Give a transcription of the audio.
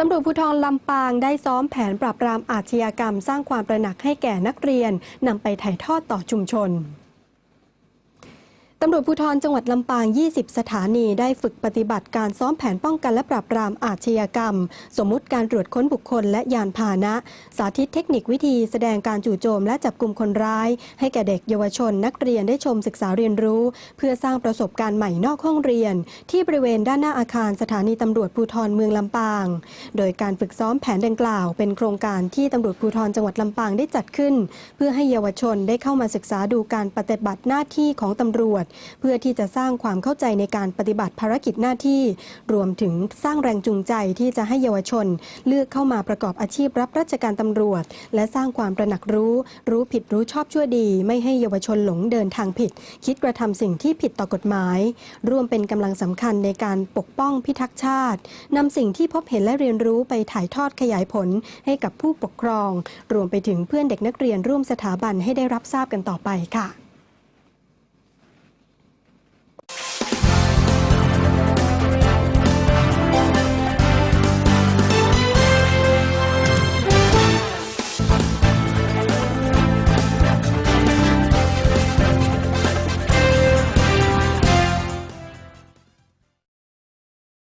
ตำรวจภูธรลำปางได้ซ้อมแผนปราบปรามอาชญากรรม สร้างความประหนักให้แก่นักเรียนนำไปถ่ายทอดต่อชุมชน ตำรวจภูธรจังหวัดลำปาง 20 สถานีได้ฝึกปฏิบัติการซ้อมแผนป้องกันและปราบปรามอาชญากรรม สมมุติการตรวจค้นบุคคลและยานพาหนะ สาธิตเทคนิควิธีแสดงการจู่โจมและจับกลุ่มคนร้าย ให้แก่เด็กเยาวชนนักเรียนได้ชมศึกษาเรียนรู้ เพื่อสร้างประสบการณ์ใหม่นอกห้องเรียน ที่บริเวณด้านหน้าอาคารสถานีตำรวจภูธรเมืองลำปาง โดยการฝึกซ้อมแผนดังกล่าว เป็นโครงการที่ตำรวจภูธรจังหวัดลำปางได้จัดขึ้น เพื่อให้เยาวชนได้เข้ามาศึกษาดูการปฏิบัติหน้าที่ของตำรวจเพื่อที่จะสร้างความเข้าใจในการปฏิบัติภารกิจหน้าที่ รวมถึงสร้างแรงจูงใจที่จะให้เยาวชน เลือกเข้ามาประกอบอาชีพรับราชการตำรวจ และสร้างความประหนักรู้ รู้ผิดรู้ชอบชั่วดี ไม่ให้เยาวชนหลงเดินทางผิด คิดกระทำสิ่งที่ผิดต่อกฎหมาย ร่วมเป็นกำลังสำคัญในการปกป้องพิทักษ์ชาตินำสิ่งที่พบเห็นและเรียนรู้ไปถ่ายทอดขยายผลให้กับผู้ปกครอง รวมไปถึงเพื่อนเด็กนักเรียนร่วมสถาบันให้ได้รับทราบกันต่อไปค่ะ